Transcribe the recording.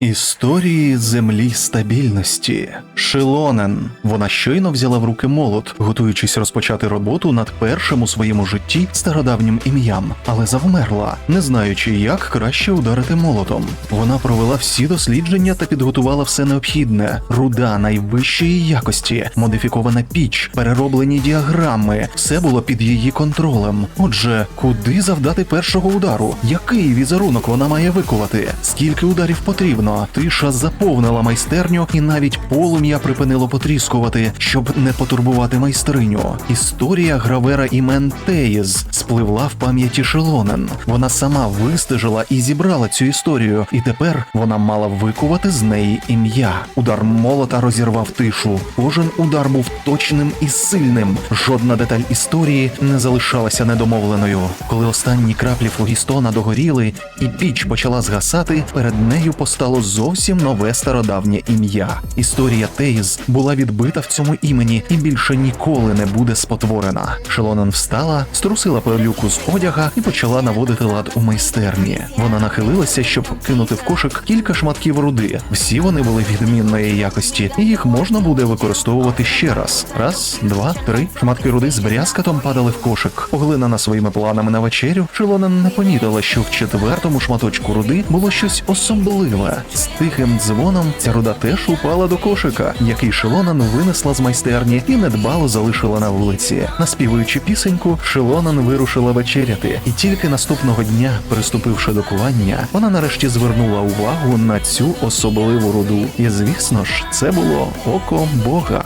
Історії землі стабільності. Шилонен. Вона щойно взяла в руки молот, готуючись розпочати роботу над першим у своєму житті стародавнім ім'ям, але завмерла, не знаючи, як краще ударити молотом. Вона провела всі дослідження та підготувала все необхідне: руда найвищої якості, модифікована піч, перероблені діаграми. Все було під її контролем. Отже, куди завдати першого удару? Який візерунок вона має викувати? Скільки ударів потрібно? Тиша заповнила майстерню, і навіть полум'я припинило потріскувати, щоб не потурбувати майстриню. Історія гравера імен Теїз спливла в пам'яті Шелонен. Вона сама вистежила і зібрала цю історію, і тепер вона мала викувати з неї ім'я. Удар молота розірвав тишу. Кожен удар був точним і сильним. Жодна деталь історії не залишалася недомовленою. Коли останні краплі флогістона догоріли, і піч почала згасати, перед нею постало зовсім нове стародавнє ім'я. Історія Тейз була відбита в цьому імені і більше ніколи не буде спотворена. Шелонен встала, струсила пилюку з одяга і почала наводити лад у майстерні. Вона нахилилася, щоб кинути в кошик кілька шматків руди. Всі вони були відмінної якості, і їх можна буде використовувати ще раз. Раз, два, три. Шматки руди з брязкатом падали в кошик. Оглинана своїми планами на вечерю, Шелонен не помітила, що в четвертому шматочку руди було щось особливе. З тихим дзвоном ця руда теж упала до кошика, який Шелонан винесла з майстерні і недбало залишила на вулиці. Наспівуючи пісеньку, Шелонан вирушила вечеряти, і тільки наступного дня, приступивши до кування, вона нарешті звернула увагу на цю особливу руду. І звісно ж, це було око Бога.